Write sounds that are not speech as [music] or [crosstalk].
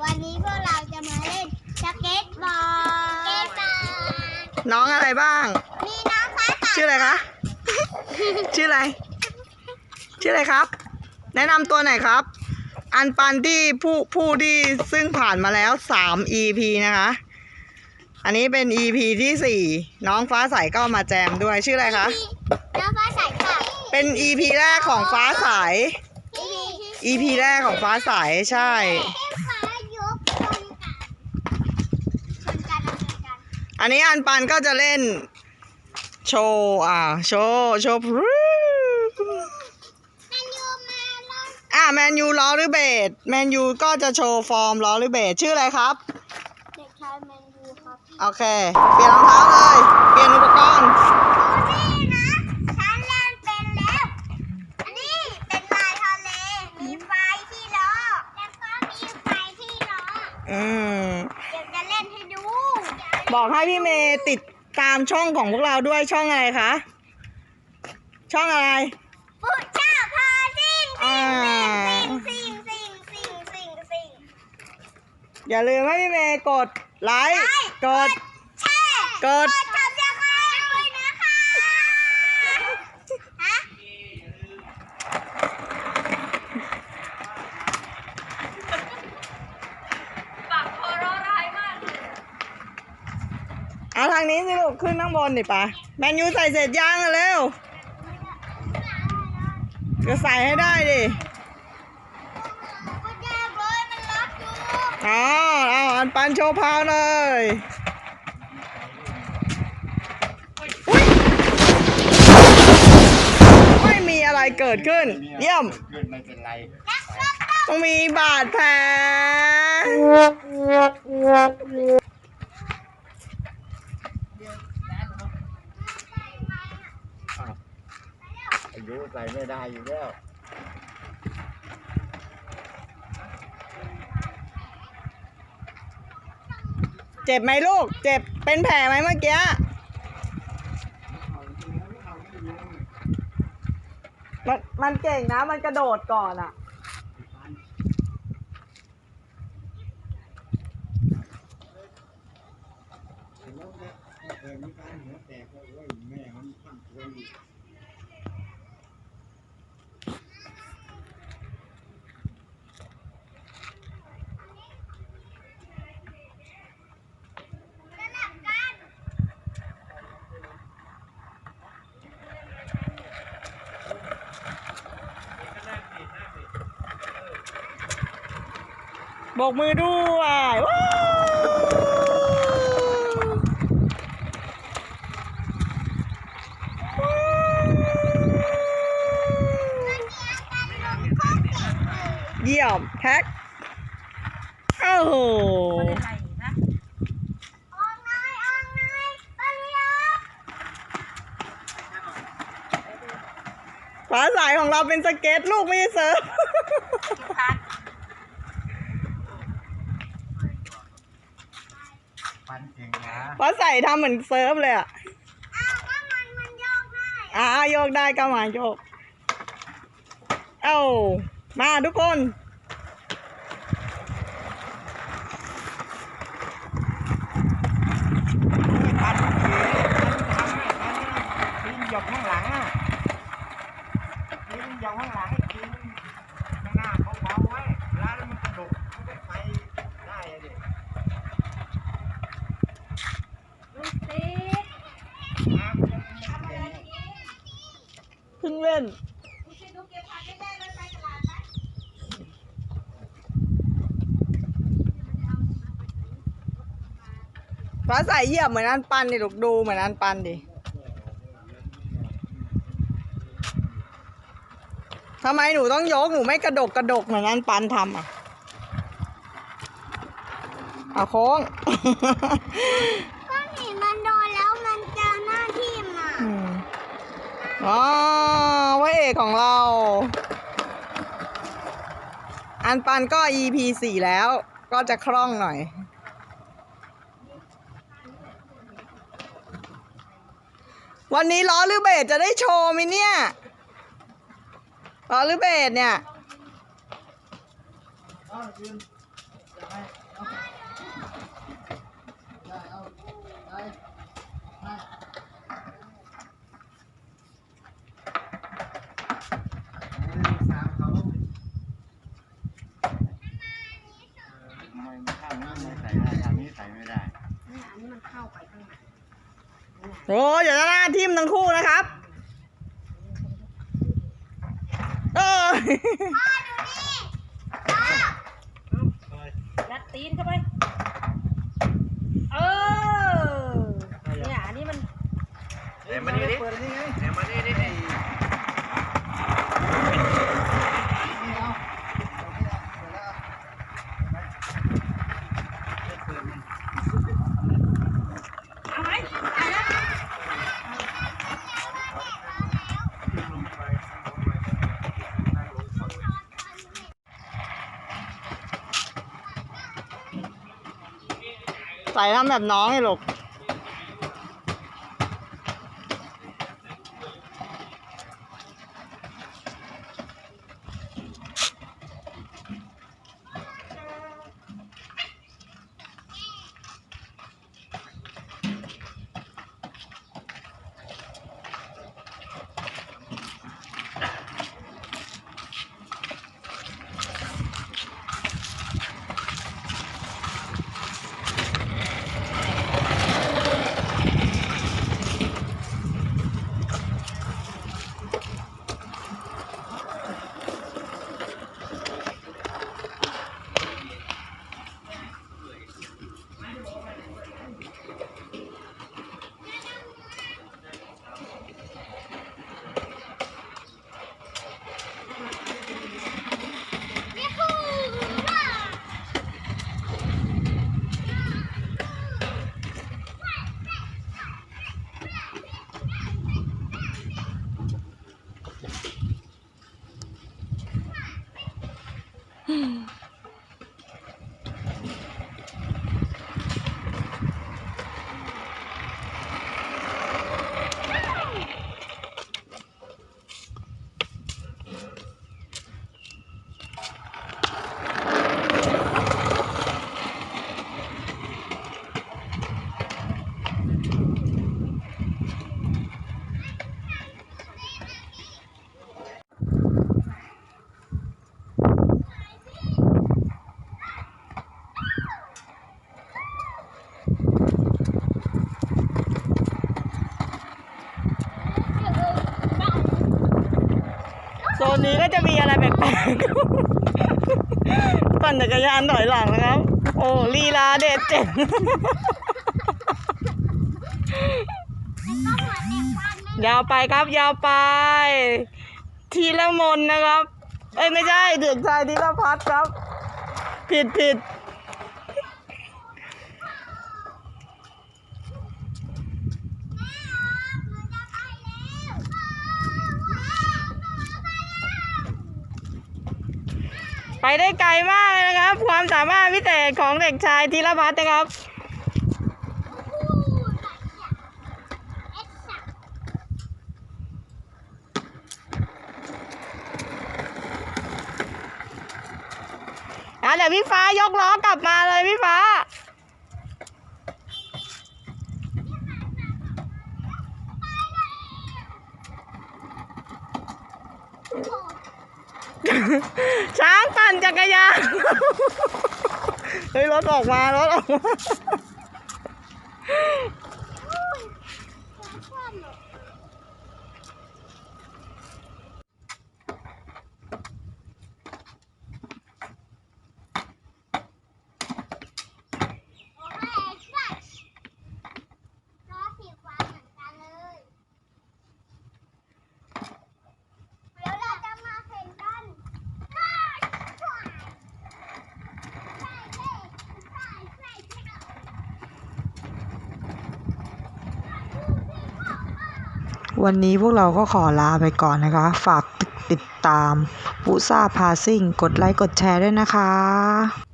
วันนี้พวกเราจะมาเล่นสเก็ตบอร์ดสเก็ตบอร์ดน้องอะไรบ้าง มีน้องฟ้าใสชื่ออะไรคะ ชื่ออะไร ชื่ออะไรครับ แนะนำตัวหน่อยครับ อันปันที่ผู้ผู้ที่ซึ่งผ่านมาแล้วสาม EP นะคะ อันนี้เป็น EP ที่สี่น้องฟ้าใสก็มาแจมด้วยชื่ออะไรคะ น้องฟ้าใสค่ะ เป็น EP แรกของฟ้าใสพี่ EP แรกของฟ้าใสใช่ ฟ้ายกชนกันชนกันชนกัน อันนี้อันปันก็จะเล่น โชว์อ่าโชว์โชว์พรูมันยูมาลองอ่าแมนยูล้อหรือเบสแมนยูก็จะโชว์ฟอร์มล้อหรือเบสชื่ออะไรครับ เด็กชายแมนยูครับ โอเค เปลี่ยนรองเท้าเลย เปลี่ยนอุปกรณ์ นี่นะฉันเล่นเป็นแล้ว อันนี้เป็นลายทะเล มีไฟที่ล้อ แล้วก็มีไฟที่ล้อ อืม เดี๋ยวจะเล่นให้ดู บอก ให้พี่เมย์ติดตามช่องของพวกเราด้วยช่องอะไรคะ ช่องอะไรปุ๊เจ้าพาซิ่งอ่าซิ่งซิ่งซิ่งซิ่งซิ่งอย่าลืมให้พี่เมย์กดไลค์ กด แช่กดกดซับสไครต์ด้วยนะคะฮะ เอางนี้สิลูกขึ้นข้างบนดิปะแมนยูใส่เสร็จยังอะเร็วก็ใส่ให้ได้ดิอ๋อเอาอันปันโชว์พาวเลยไม่มีอะไรเกิดขึ้น เยี่ยมไม่เป็นไรต้องมีบาดแผล อายุใส่ไม่ได้อยู่แล้วเจ็บไหมลูก เจ็บเป็นแผลไหมเมื่อกี้ มันมันเก่งนะ มันกระโดดก่อนอะโบกมือด้วยว้าวเยี่ยมแท็กโอ้ โหออกหน่อยออกหน่อยไปเลยฟ้าสายของเราเป็นสเก็ตลูกไม่ใช่เซิร์ฟ ปันเก่งนะฟ้าใสทำเหมือนเซิร์ฟเลยอะอ้าวก็มันมันโยกได้อ่าโยกได้ก็มาโยก เอ้ามาทุกคนปันเก่งปันทำให้ปันทิ้งหยกข้างหลังอะทิ้งหยกข้างหลังให้ทิ้งข้างหน้าเขาเบาไว้แล้วมันกระดกมันก็ไปได้อะดิ เพิ่งเล่นฟ้าใสเหยียบเหมือนอันปันดิลูกดูเหมือนอันปันดิทำไมหนูต้องยกหนูไม่กระดกกระดกเหมือนอันปันทำอะเอาโค้งก็เห็นมันโดนแล้วมันจะหน้าทิ่มอะอืมอ๋อพระเอก ของเรา อันปันก็ EP สี่แล้วก็จะคล่องหน่อย วันนี้ล้อหรือเบสจะได้โชว์ไหมเนี่ยล้อหรือเบสเนี่ยอ้าวยืน สามเขาทำไมข้างนี้ไม่ใส่ได้ทางนี้ใส่ไม่ได้เนี่ยอันนี้มันเข้าไปข้างในโอ้เดี๋ยวจะหน้าทิมทั้งคู่นะครับเออ พ่อดูนี่พ่อ ยัดตีนเข้าไป เออ เนี่ยอันนี้มัน เดี๋ยวมานี่ดิ เปิดอันนี้ไง เดี๋ยวมานี่ดิไอ้ เอาไหม ใส่ทำแบบน้องไงลูก Mm-hmm. [laughs] นี้ก็จะมีอะไรแปลกๆ ปั่นจักรยานถอยหลังนะครับ โอ้ลีลาเด็ดเจ๋งยาวไปครับยาวไป ทีละมนนะครับ เอ้ยไม่ใช่เด็กชายทีละพัดครับ ผิดผิด มันจะไปแล้ว ไปได้ไกลมากเลยนะครับ ความสามารถพิเศษของเด็กชายธีรพัฒน์นะครับเอ็กซ์สักอะเดี๋ยวพี่ฟ้ายกล้อกลับมาเลยพี่ฟ้า ใช่ กรยาน เฮ้ยรถออกมารถออกมา โอเคสักล้อสีฟ้าเหมือนกันเลย เดี๋ยวเราจะมาแข่งกันใช่ใช่ใช่ใช่ใช่ใช่ใช่ วันนี้พวกเราก็ขอลาไปก่อนนะคะ ฝากติดตามปุซ่าพาซิ่ง กดไลค์ กดแชร์ด้วยนะคะ